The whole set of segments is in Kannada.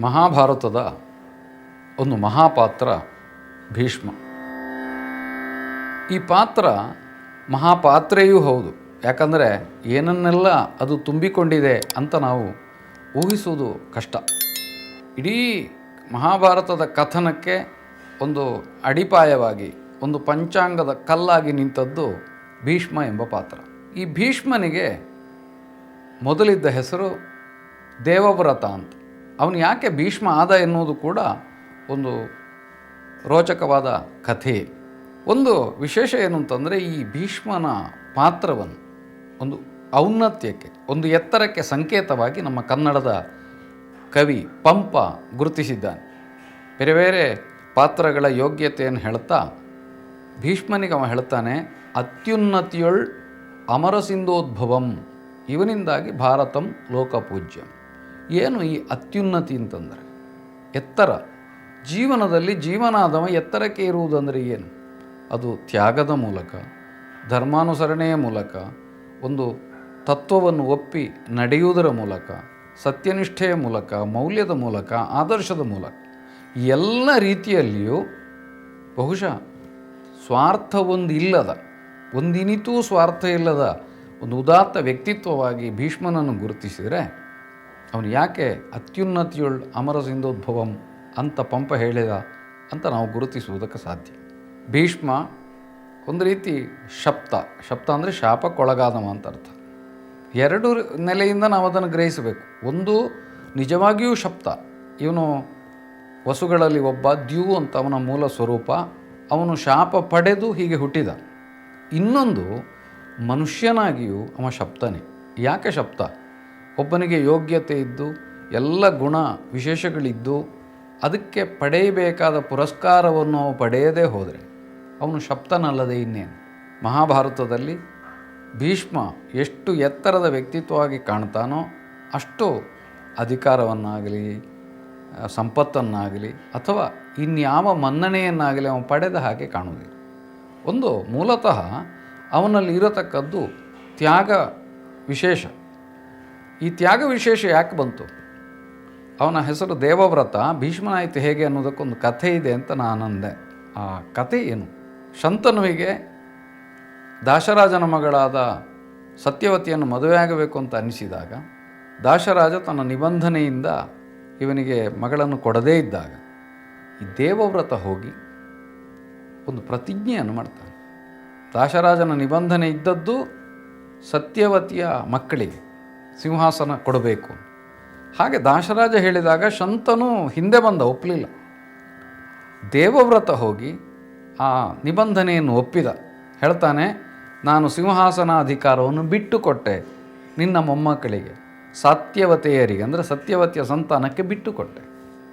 ಮಹಾಭಾರತದ ಒಂದು ಮಹಾಪಾತ್ರ ಭೀಷ್ಮ. ಈ ಪಾತ್ರ ಮಹಾಪಾತ್ರೆಯೂ ಹೌದು. ಯಾಕಂದರೆ ಏನನ್ನೆಲ್ಲ ಅದು ತುಂಬಿಕೊಂಡಿದೆ ಅಂತ ನಾವು ಊಹಿಸುವುದು ಕಷ್ಟ. ಇಡೀ ಮಹಾಭಾರತದ ಕಥನಕ್ಕೆ ಒಂದು ಅಡಿಪಾಯವಾಗಿ, ಒಂದು ಪಂಚಾಂಗದ ಕಲ್ಲಾಗಿ ನಿಂತದ್ದು ಭೀಷ್ಮ ಎಂಬ ಪಾತ್ರ. ಈ ಭೀಷ್ಮನಿಗೆ ಮೊದಲಿದ್ದ ಹೆಸರು ದೇವವ್ರತ ಅಂತ. ಅವನು ಯಾಕೆ ಭೀಷ್ಮ ಆದ ಎನ್ನುವುದು ಕೂಡ ಒಂದು ರೋಚಕವಾದ ಕಥೆ. ಒಂದು ವಿಶೇಷ ಏನು ಅಂತಂದರೆ ಈ ಭೀಷ್ಮನ ಪಾತ್ರವನ್ನು, ಒಂದು ಔನ್ನತ್ಯಕ್ಕೆ, ಒಂದು ಎತ್ತರಕ್ಕೆ ಸಂಕೇತವಾಗಿ ನಮ್ಮ ಕನ್ನಡದ ಕವಿ ಪಂಪ ಗುರುತಿಸಿದ್ದಾನೆ. ಬೇರೆ ಬೇರೆ ಪಾತ್ರಗಳ ಯೋಗ್ಯತೆಯನ್ನು ಹೇಳ್ತಾ ಭೀಷ್ಮನಿಗೆ ಅವ ಹೇಳ್ತಾನೆ, ಅತ್ಯುನ್ನತಿಯೊಳ್ ಅಮರಸಿಂಧೋದ್ಭವಂ, ಇವನಿಂದಾಗಿ ಭಾರತಂ ಲೋಕಪೂಜ್ಯಂ. ಏನು ಈ ಅತ್ಯುನ್ನತಿ ಅಂತಂದರೆ? ಎತ್ತರ. ಜೀವನದಲ್ಲಿ ಜೀವನಾದವ ಎತ್ತರಕ್ಕೆ ಇರುವುದಂದರೆ ಏನು? ಅದು ತ್ಯಾಗದ ಮೂಲಕ, ಧರ್ಮಾನುಸರಣೆಯ ಮೂಲಕ, ಒಂದು ತತ್ವವನ್ನು ಒಪ್ಪಿ ನಡೆಯುವುದರ ಮೂಲಕ, ಸತ್ಯನಿಷ್ಠೆಯ ಮೂಲಕ, ಮೌಲ್ಯದ ಮೂಲಕ, ಆದರ್ಶದ ಮೂಲಕ. ಎಲ್ಲ ರೀತಿಯಲ್ಲಿಯೂ ಬಹುಶಃ ಸ್ವಾರ್ಥ ಒಂದು ಇಲ್ಲದ ಒಂದಿನಿತೂ ಸ್ವಾರ್ಥ ಇಲ್ಲದ ಒಂದು ಉದಾತ್ತ ವ್ಯಕ್ತಿತ್ವವಾಗಿ ಭೀಷ್ಮನನ್ನು ಗುರುತಿಸಿದರೆ ಅವನು ಯಾಕೆ ಅತ್ಯುನ್ನತಿಯುಳ್ ಅಮರ ಸಿಂಧೋದ್ಭವಂ ಅಂತ ಪಂಪ ಹೇಳಿದ ಅಂತ ನಾವು ಗುರುತಿಸುವುದಕ್ಕೆ ಸಾಧ್ಯ. ಭೀಷ್ಮ ಒಂದು ರೀತಿ ಶಪ್ತ ಶಪ್ತ ಅಂದರೆ ಶಾಪಕ್ಕೊಳಗಾದವ ಅಂತ ಅರ್ಥ. ಎರಡು ನೆಲೆಯಿಂದ ನಾವು ಅದನ್ನು ಗ್ರಹಿಸಬೇಕು. ಒಂದು ನಿಜವಾಗಿಯೂ ಶಪ್ತ. ಇವನು ವಸುಗಳಲ್ಲಿ ಒಬ್ಬ ದ್ಯೂ ಅಂತ ಅವನ ಮೂಲ ಸ್ವರೂಪ. ಅವನು ಶಾಪ ಪಡೆದು ಹೀಗೆ ಹುಟ್ಟಿದ. ಇನ್ನೊಂದು ಮನುಷ್ಯನಾಗಿಯೂ ಅವ ಶಪ್ತನೇ. ಯಾಕೆ ಶಪ್ತ? ಒಬ್ಬನಿಗೆ ಯೋಗ್ಯತೆ ಇದ್ದು, ಎಲ್ಲ ಗುಣ ವಿಶೇಷಗಳಿದ್ದು, ಅದಕ್ಕೆ ಪಡೆಯಬೇಕಾದ ಪುರಸ್ಕಾರವನ್ನು ಪಡೆಯದೇ ಹೋದರೆ, ಅವನು ಶಪ್ತನಲ್ಲದೆ ಇನ್ನೇನು? ಮಹಾಭಾರತದಲ್ಲಿ ಭೀಷ್ಮ ಎಷ್ಟು ಎತ್ತರದ ವ್ಯಕ್ತಿತ್ವವಾಗಿ ಕಾಣ್ತಾನೋ ಅಷ್ಟು ಅಧಿಕಾರವನ್ನಾಗಲಿ ಸಂಪತ್ತನ್ನಾಗಲಿ ಅಥವಾ ಇನ್ಯಾವ ಮನ್ನಣೆಯನ್ನಾಗಲಿ ಅವನು ಪಡೆದ ಹಾಗೆ ಕಾಣುವುದಿಲ್ಲ. ಒಂದು ಮೂಲತಃ ಅವನಲ್ಲಿ ಇರತಕ್ಕದ್ದು ತ್ಯಾಗ ವಿಶೇಷ. ಈ ತ್ಯಾಗ ವಿಶೇಷ ಯಾಕೆ ಬಂತು? ಅವನ ಹೆಸರು ದೇವವ್ರತ, ಭೀಷ್ಮನಾಯಿತು ಹೇಗೆ ಅನ್ನೋದಕ್ಕೊಂದು ಕಥೆ ಇದೆ ಅಂತ ನಾನು ಅಂದೆ ಆ ಕಥೆ ಏನು? ಶಂತನುವಿಗೆ ದಾಶರಾಜನ ಮಗಳಾದ ಸತ್ಯವತಿಯನ್ನು ಮದುವೆಯಾಗಬೇಕು ಅಂತ ಅನಿಸಿದಾಗ ದಾಶರಾಜ ತನ್ನ ನಿಬಂಧನೆಯಿಂದ ಇವನಿಗೆ ಮಗಳನ್ನು ಕೊಡದೇ ಇದ್ದಾಗ, ಈ ದೇವವ್ರತ ಹೋಗಿ ಒಂದು ಪ್ರತಿಜ್ಞೆಯನ್ನು ಮಾಡ್ತಾನೆ. ದಾಶರಾಜನ ನಿಬಂಧನೆ ಇದ್ದದ್ದು ಸತ್ಯವತಿಯ ಮಕ್ಕಳಿಗೆ. ಸಿಂಹಾಸನ ಕೊಡಬೇಕು. ಹಾಗೆ ದಾಶರಾಜ ಹೇಳಿದಾಗ ಶಂತನು ಹಿಂದೆ ಬಂದ, ಒಪ್ಪಲಿಲ್ಲ. ದೇವವ್ರತ ಹೋಗಿ ಆ ನಿಬಂಧನೆಯನ್ನು ಒಪ್ಪಿದ. ಹೇಳ್ತಾನೆ, ನಾನು ಸಿಂಹಾಸನ ಅಧಿಕಾರವನ್ನು ಬಿಟ್ಟುಕೊಟ್ಟೆ. ನಿನ್ನ ಮೊಮ್ಮಕ್ಕಳಿಗೆ, ಸತ್ಯವತೆಯರಿಗೆ, ಅಂದರೆ ಸತ್ಯವತಿಯ ಸಂತಾನಕ್ಕೆ ಬಿಟ್ಟುಕೊಟ್ಟೆ.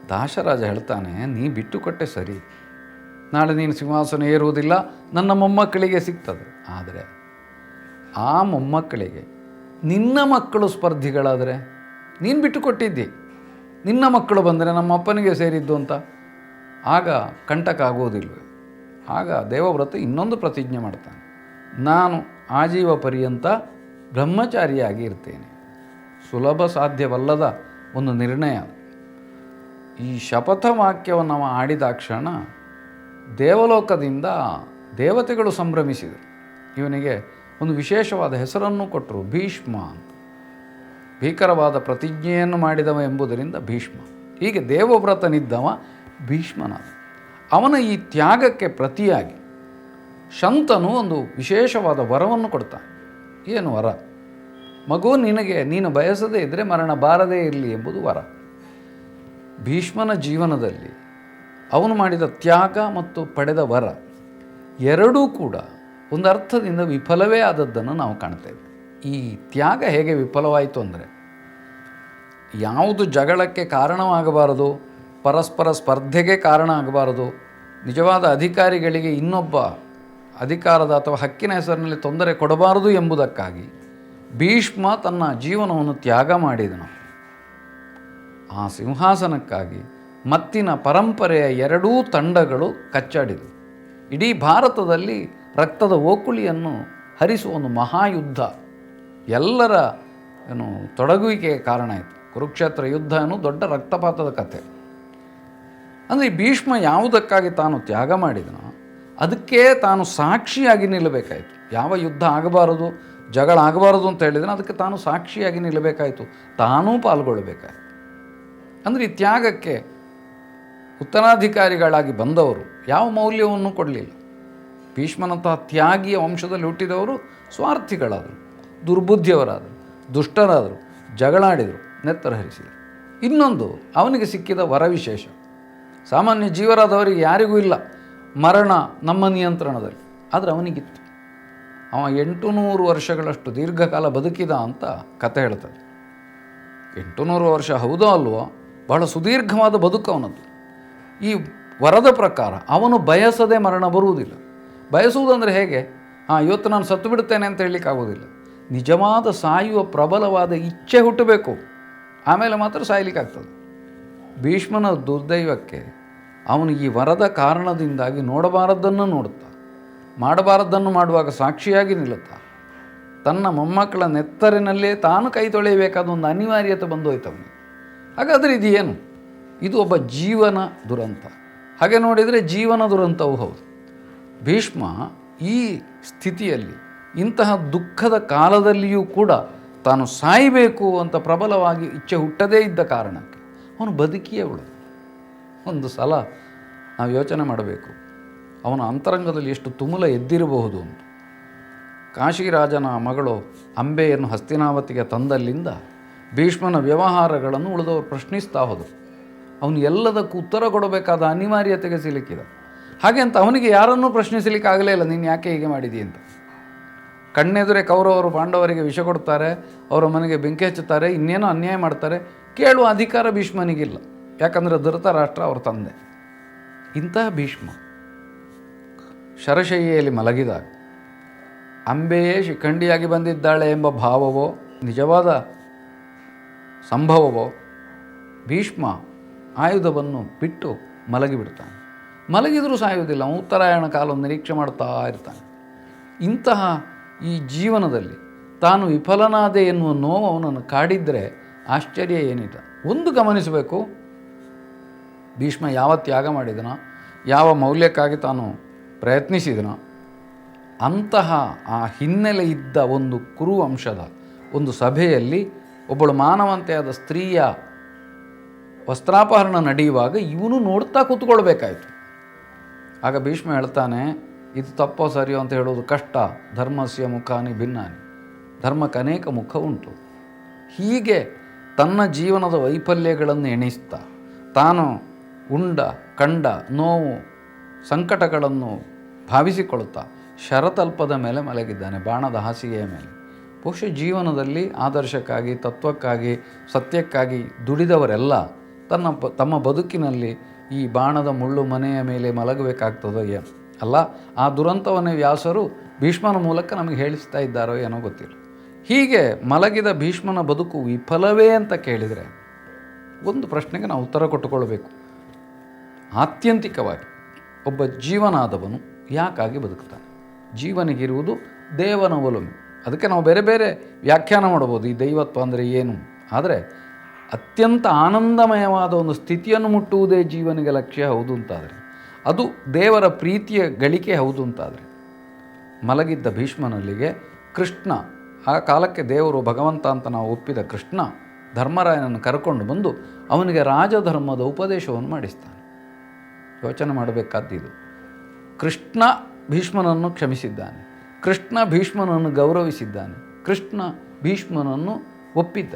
ದಾಶರಾಜ ಹೇಳ್ತಾನೆ, ನೀ ಬಿಟ್ಟುಕೊಟ್ಟೆ ಸರಿ. ನಾಳೆ ನೀನು ಸಿಂಹಾಸನ ಏರುವುದಿಲ್ಲ, ನನ್ನ ಮೊಮ್ಮಕ್ಕಳಿಗೆ ಸಿಗ್ತದೆ. ಆದರೆ ಆ ಮೊಮ್ಮಕ್ಕಳಿಗೆ ನಿನ್ನ ಮಕ್ಕಳು ಸ್ಪರ್ಧಿಗಳಾದರೆ ನೀನು ಬಿಟ್ಟು ಕೊಟ್ಟಿದ್ದಿ ನಿನ್ನ ಮಕ್ಕಳು ಬಂದರೆ ನಮ್ಮ ಅಪ್ಪನಿಗೆ ಸೇರಿದ್ದು ಅಂತ. ಆಗ ಕಂಟಕ ಆಗೋದಿಲ್ವೇ? ಆಗ ದೇವವ್ರತ ಇನ್ನೊಂದು ಪ್ರತಿಜ್ಞೆ ಮಾಡ್ತಾನೆ. ನಾನು ಆಜೀವ ಪರ್ಯಂತ ಬ್ರಹ್ಮಚಾರಿಯಾಗಿ ಇರ್ತೇನೆ. ಸುಲಭ ಸಾಧ್ಯವಲ್ಲದ ಒಂದು ನಿರ್ಣಯ. ಈ ಶಪಥ ವಾಕ್ಯವನ್ನು ನಾವು ಆಡಿದ ಕ್ಷಣ ದೇವಲೋಕದಿಂದ ದೇವತೆಗಳು ಸಂಭ್ರಮಿಸಿದರು. ಇವನಿಗೆ ಒಂದು ವಿಶೇಷವಾದ ಹೆಸರನ್ನು ಕೊಟ್ಟರು, ಭೀಷ್ಮ ಅಂತ. ಭೀಕರವಾದ ಪ್ರತಿಜ್ಞೆಯನ್ನು ಮಾಡಿದವ ಎಂಬುದರಿಂದ ಭೀಷ್ಮ. ಹೀಗೆ ದೇವವ್ರತನಿದ್ದವ ಭೀಷ್ಮನಾದ. ಅವನ ಈ ತ್ಯಾಗಕ್ಕೆ ಪ್ರತಿಯಾಗಿ ಶಂತನು ಒಂದು ವಿಶೇಷವಾದ ವರವನ್ನು ಕೊಡ್ತಾನೆ. ಏನು ವರ? ಮಗು, ನಿನಗೆ, ನೀನು ಬಯಸದೇ ಇದ್ದರೆ ಮರಣ ಬಾರದೇ ಇರಲಿ ಎಂಬುದು ವರ. ಭೀಷ್ಮನ ಜೀವನದಲ್ಲಿ ಅವನು ಮಾಡಿದ ತ್ಯಾಗ ಮತ್ತು ಪಡೆದ ವರ ಎರಡೂ ಕೂಡ ಒಂದು ಅರ್ಥದಿಂದ ವಿಫಲವೇ ಆದದ್ದನ್ನು ನಾವು ಕಾಣ್ತೇವೆ ಈ ತ್ಯಾಗ ಹೇಗೆ ವಿಫಲವಾಯಿತು ಅಂದರೆ, ಯಾವುದು ಜಗಳಕ್ಕೆ ಕಾರಣವಾಗಬಾರದು, ಪರಸ್ಪರ ಸ್ಪರ್ಧೆಗೆ ಕಾರಣ ಆಗಬಾರದು, ನಿಜವಾದ ಅಧಿಕಾರಿಗಳಿಗೆ ಇನ್ನೊಬ್ಬ ಅಧಿಕಾರದ ಅಥವಾ ಹಕ್ಕಿನ ಹೆಸರಿನಲ್ಲಿ ತೊಂದರೆ ಕೊಡಬಾರದು ಎಂಬುದಕ್ಕಾಗಿ ಭೀಷ್ಮ ತನ್ನ ಜೀವನವನ್ನು ತ್ಯಾಗ ಮಾಡಿದನು. ಆ ಸಿಂಹಾಸನಕ್ಕಾಗಿ ಮತ್ತಿನ ಪರಂಪರೆಯ ಎರಡೂ ತಂಡಗಳು ಕಚ್ಚಾಡಿದವು. ಇಡೀ ಭಾರತದಲ್ಲಿ ರಕ್ತದ ಓಕುಳಿಯನ್ನು ಹರಿಸುವ ಒಂದು ಮಹಾಯುದ್ಧ. ಎಲ್ಲರ, ಏನು ತೊಡಗುವಿಕೆಗೆ ಕಾರಣ ಆಯಿತು ಕುರುಕ್ಷೇತ್ರ ಯುದ್ಧ ಅನ್ನೋ ದೊಡ್ಡ ರಕ್ತಪಾತದ ಕಥೆ. ಅಂದರೆ ಈ ಭೀಷ್ಮ ಯಾವುದಕ್ಕಾಗಿ ತಾನು ತ್ಯಾಗ ಮಾಡಿದನೋ, ಅದಕ್ಕೆ ತಾನು ಸಾಕ್ಷಿಯಾಗಿ ನಿಲ್ಲಬೇಕಾಯಿತು. ಯಾವ ಯುದ್ಧ ಆಗಬಾರದು, ಜಗಳ ಆಗಬಾರದು ಅಂತ ಹೇಳಿದ್ರೆ ಅದಕ್ಕೆ ತಾನು ಸಾಕ್ಷಿಯಾಗಿ ನಿಲ್ಲಬೇಕಾಯಿತು. ತಾನೂ ಪಾಲ್ಗೊಳ್ಳಬೇಕಾಯಿತು. ಅಂದರೆ ಈ ತ್ಯಾಗಕ್ಕೆ ಉತ್ತರಾಧಿಕಾರಿಗಳಾಗಿ ಬಂದವರು ಯಾವ ಮೌಲ್ಯವನ್ನು ಕೊಡಲಿಲ್ಲ. ಭೀಷ್ಮನಂತಹ ತ್ಯಾಗಿಯ ವಂಶದಲ್ಲಿ ಹುಟ್ಟಿದವರು ಸ್ವಾರ್ಥಿಗಳಾದರು, ದುರ್ಬುದ್ಧಿಯವರಾದರು, ದುಷ್ಟರಾದರು, ಜಗಳಾಡಿದರು, ನೆತ್ತರ ಹರಿಸಿದರು. ಇನ್ನೊಂದು ಅವನಿಗೆ ಸಿಕ್ಕಿದ ವರವಿಶೇಷ. ಸಾಮಾನ್ಯ ಜೀವರಾದವರಿಗೆ ಯಾರಿಗೂ ಇಲ್ಲ ಮರಣ ನಮ್ಮ ನಿಯಂತ್ರಣದಲ್ಲಿ, ಆದರೆ ಅವನಿಗಿತ್ತು. ಅವ ಎಂಟು ನೂರು ವರ್ಷಗಳಷ್ಟು ದೀರ್ಘಕಾಲ ಬದುಕಿದ ಅಂತ ಕತೆ ಹೇಳ್ತದೆ ಎಂಟು ನೂರು ವರ್ಷ ಹೌದೋ ಅಲ್ವೋ, ಬಹಳ ಸುದೀರ್ಘವಾದ ಬದುಕು ಅವನದ್ದು. ಈ ವರದ ಪ್ರಕಾರ ಅವನು ಬಯಸದೆ ಮರಣ ಬರುವುದಿಲ್ಲ. ಬಯಸುವುದಂದರೆ ಹೇಗೆ? ಹಾಂ, ಇವತ್ತು ನಾನು ಸತ್ತು ಬಿಡುತ್ತೇನೆ ಅಂತ ಹೇಳಲಿಕ್ಕೆ ಆಗೋದಿಲ್ಲ ನಿಜವಾದ ಸಾಯುವ ಪ್ರಬಲವಾದ ಇಚ್ಛೆ ಹುಟ್ಟಬೇಕು. ಆಮೇಲೆ ಮಾತ್ರ ಸಾಯ್ಲಿಕ್ಕಾಗ್ತದೆ. ಭೀಷ್ಮನ ದುರ್ದೈವಕ್ಕೆ ಅವನು ಈ ವರದ ಕಾರಣದಿಂದಾಗಿ ನೋಡಬಾರದ್ದನ್ನು ನೋಡುತ್ತಾ, ಮಾಡಬಾರದ್ದನ್ನು ಮಾಡುವಾಗ ಸಾಕ್ಷಿಯಾಗಿ ನಿಲ್ಲುತ್ತಾ, ತನ್ನ ಮೊಮ್ಮಕ್ಕಳ ನೆತ್ತರಿನಲ್ಲೇ ತಾನು ಕೈ ತೊಳೆಯಬೇಕಾದ ಒಂದು ಅನಿವಾರ್ಯತೆ ಬಂದು ಹೋಯ್ತು ಅವನಿಗೆ ಹಾಗಾದರೆ ಇದು ಏನು ಇದು ಒಬ್ಬ ಜೀವನ ದುರಂತ. ಹಾಗೆ ನೋಡಿದರೆ ಜೀವನ ದುರಂತವೂ ಹೌದು. ಭೀಷ್ಮ ಈ ಸ್ಥಿತಿಯಲ್ಲಿ ಇಂತಹ ದುಃಖದ ಕಾಲದಲ್ಲಿಯೂ ಕೂಡ ತಾನು ಸಾಯಬೇಕು ಅಂತ ಪ್ರಬಲವಾಗಿ ಇಚ್ಛೆ ಹುಟ್ಟದೇ ಇದ್ದ ಕಾರಣಕ್ಕೆ ಅವನು ಬದುಕಿಯೇ ಉಳಿದ ಒಂದು ಸಲ ನಾವು ಯೋಚನೆ ಮಾಡಬೇಕು, ಅವನ ಅಂತರಂಗದಲ್ಲಿ ಎಷ್ಟು ತುಮುಲ ಎದ್ದಿರಬಹುದು ಅಂತ. ಕಾಶಿರಾಜನ ಮಗಳು ಅಂಬೆಯನ್ನು ಹಸ್ತಿನಾವತಿಗೆ ತಂದಲ್ಲಿಂದ ಭೀಷ್ಮನ ವ್ಯವಹಾರಗಳನ್ನು ಉಳಿದವರು ಪ್ರಶ್ನಿಸ್ತಾ ಹೋದರು. ಅವನು ಎಲ್ಲದಕ್ಕೂ ಉತ್ತರ ಕೊಡಬೇಕಾದ ಅನಿವಾರ್ಯತೆಗೆ ಸಿಲುಕಿದ. ಹಾಗೆ ಅಂತ ಅವನಿಗೆ ಯಾರನ್ನೂ ಪ್ರಶ್ನಿಸಲಿಕ್ಕೆ ಆಗಲೇ ಇಲ್ಲ, ನೀನು ಯಾಕೆ ಹೀಗೆ ಮಾಡಿದಿ ಅಂತ. ಕಣ್ಣೆದುರೆ ಕೌರವರು ಪಾಂಡವರಿಗೆ ವಿಷ ಕೊಡ್ತಾರೆ, ಅವರ ಮನೆಗೆ ಬೆಂಕಿ ಹಚ್ಚುತ್ತಾರೆ, ಇನ್ನೇನೋ ಅನ್ಯಾಯ ಮಾಡ್ತಾರೆ. ಕೇಳುವ ಅಧಿಕಾರ ಭೀಷ್ಮನಿಗಿಲ್ಲ. ಯಾಕಂದರೆ ಧೃತರಾಷ್ಟ್ರ ಅವ್ರ ತಂದೆ. ಇಂತಹ ಭೀಷ್ಮ ಶರಶಯ್ಯೆಯಲ್ಲಿ ಮಲಗಿದಾಗ, ಅಂಬೆಯೇ ಶಿಖಂಡಿಯಾಗಿ ಬಂದಿದ್ದಾಳೆ ಎಂಬ ಭಾವವೋ, ನಿಜವಾದ ಸಂಭವವೋ, ಭೀಷ್ಮ ಆಯುಧವನ್ನು ಬಿಟ್ಟು ಮಲಗಿಬಿಡ್ತಾನೆ. ಮಲಗಿದರೂ ಸಾಯುವುದಿಲ್ಲ. ಉತ್ತರಾಯಣ ಕಾಲವನ್ನು ನಿರೀಕ್ಷೆ ಮಾಡ್ತಾ ಇರ್ತಾನೆ. ಇಂತಹ ಈ ಜೀವನದಲ್ಲಿ ತಾನು ವಿಫಲನಾದೆ ಎನ್ನುವ ನೋವು ಅವನನ್ನು ಕಾಡಿದರೆ ಆಶ್ಚರ್ಯ ಏನಿಲ್ಲ. ಒಂದು ಗಮನಿಸಬೇಕು, ಭೀಷ್ಮ ಯಾವ ತ್ಯಾಗ ಮಾಡಿದನೋ, ಯಾವ ಮೌಲ್ಯಕ್ಕಾಗಿ ತಾನು ಪ್ರಯತ್ನಿಸಿದನೋ, ಅಂತಹ ಆ ಹಿನ್ನೆಲೆ ಇದ್ದ ಒಂದು ಕುರು ಅಂಶದ ಒಂದು ಸಭೆಯಲ್ಲಿ ಒಬ್ಬಳು ಮಾನವಂತೆಯಾದ ಸ್ತ್ರೀಯ ವಸ್ತ್ರಾಪಹರಣ ನಡೆಯುವಾಗ ಇವನು ನೋಡ್ತಾ ಕೂತ್ಕೊಳ್ಬೇಕಾಯ್ತು. ಆಗ ಭೀಷ್ಮ ಹೇಳ್ತಾನೆ, ಇದು ತಪ್ಪೋ ಸರಿಯೋ ಅಂತ ಹೇಳೋದು ಕಷ್ಟ. ಧರ್ಮಸ್ಯ ಮುಖಾನಿ ಭಿನ್ನಾನಿ. ಧರ್ಮಕ್ಕೆ ಅನೇಕ ಮುಖ ಉಂಟು. ಹೀಗೆ ತನ್ನ ಜೀವನದ ವೈಫಲ್ಯಗಳನ್ನು ಎಣಿಸ್ತಾ. ತಾನು ಉಂಡ, ಕಂಡ, ನೋವು, ಸಂಕಟಗಳನ್ನು ಭಾವಿಸಿಕೊಳ್ಳುತ್ತಾ ಶರತಲ್ಪದ ಮೇಲೆ ಮಲಗಿದ್ದಾನೆ, ಬಾಣದ ಹಾಸಿಗೆಯ ಮೇಲೆ. ಬಹುಶಃ ಜೀವನದಲ್ಲಿ ಆದರ್ಶಕ್ಕಾಗಿ, ತತ್ವಕ್ಕಾಗಿ, ಸತ್ಯಕ್ಕಾಗಿ ದುಡಿದವರೆಲ್ಲ ತನ್ನ ತಮ್ಮ ಬದುಕಿನಲ್ಲಿ ಈ ಬಾಣದ ಮುಳ್ಳು ಮನೆಯ ಮೇಲೆ ಮಲಗಬೇಕಾಗ್ತದೋ ಏನು? ಅಲ್ಲ, ಆ ದುರಂತವನ್ನು ವ್ಯಾಸರು ಭೀಷ್ಮನ ಮೂಲಕ ನಮಗೆ ಹೇಳಿಸ್ತಾ ಇದ್ದಾರೋ ಏನೋ ಗೊತ್ತಿಲ್ಲ. ಹೀಗೆ ಮಲಗಿದ ಭೀಷ್ಮನ ಬದುಕು ವಿಫಲವೇ ಅಂತ ಕೇಳಿದರೆ ಒಂದು ಪ್ರಶ್ನೆಗೆ ನಾವು ಉತ್ತರ ಕೊಟ್ಟುಕೊಳ್ಬೇಕು. ಆತ್ಯಂತಿಕವಾಗಿ ಒಬ್ಬ ಜೀವನಾದವನು ಯಾಕಾಗಿ ಬದುಕ್ತಾನೆ? ಜೀವನಿಗಿರುವುದು ದೇವನ ಒಲುಮೆ. ಅದಕ್ಕೆ ನಾವು ಬೇರೆ ಬೇರೆ ವ್ಯಾಖ್ಯಾನ ಮಾಡ್ಬೋದು ಈ ದೈವತ್ವ ಅಂದರೆ ಏನು? ಆದರೆ ಅತ್ಯಂತ ಆನಂದಮಯವಾದ ಒಂದು ಸ್ಥಿತಿಯನ್ನು ಮುಟ್ಟುವುದೇ ಜೀವನಿಗೆ ಲಕ್ಷ್ಯ, ಹೌದು ಅಂತಾದರೆ. ಅದು ದೇವರ ಪ್ರೀತಿಯ ಗಳಿಕೆ, ಹೌದು ಅಂತಾದರೆ. ಮಲಗಿದ್ದ ಭೀಷ್ಮನಲ್ಲಿಗೆ ಕೃಷ್ಣ, ಆ ಕಾಲಕ್ಕೆ ದೇವರು ಭಗವಂತ ಅಂತ ನಾವು ಒಪ್ಪಿದ ಕೃಷ್ಣ ಧರ್ಮರಾಯನನ್ನು ಕರ್ಕೊಂಡು ಬಂದು ಅವನಿಗೆ ರಾಜಧರ್ಮದ ಉಪದೇಶವನ್ನು ಮಾಡಿಸ್ತಾನೆ. ಯೋಚನೆ ಮಾಡಬೇಕಾದ್ದಿದು ಕೃಷ್ಣ ಭೀಷ್ಮನನ್ನು ಕ್ಷಮಿಸಿದ್ದಾನೆ. ಕೃಷ್ಣ ಭೀಷ್ಮನನ್ನು ಗೌರವಿಸಿದ್ದಾನೆ. ಕೃಷ್ಣ ಭೀಷ್ಮನನ್ನು ಒಪ್ಪಿದ್ದ.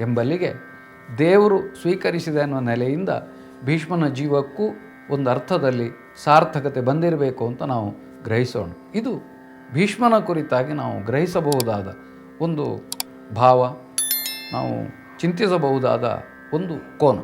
ಎಂಬಲ್ಲಿಗೆ ದೇವರು ಸ್ವೀಕರಿಸಿದೆ ಅನ್ನೋ ನೆಲೆಯಿಂದ ಭೀಷ್ಮನ ಜೀವಕ್ಕೂ ಒಂದು ಅರ್ಥದಲ್ಲಿ ಸಾರ್ಥಕತೆ ಬಂದಿರಬೇಕು ಅಂತ ನಾವು ಗ್ರಹಿಸೋಣ. ಇದು ಭೀಷ್ಮನ ಕುರಿತಾಗಿ ನಾವು ಗ್ರಹಿಸಬಹುದಾದ ಒಂದು ಭಾವ, ನಾವು ಚಿಂತಿಸಬಹುದಾದ ಒಂದು ಕೋನ.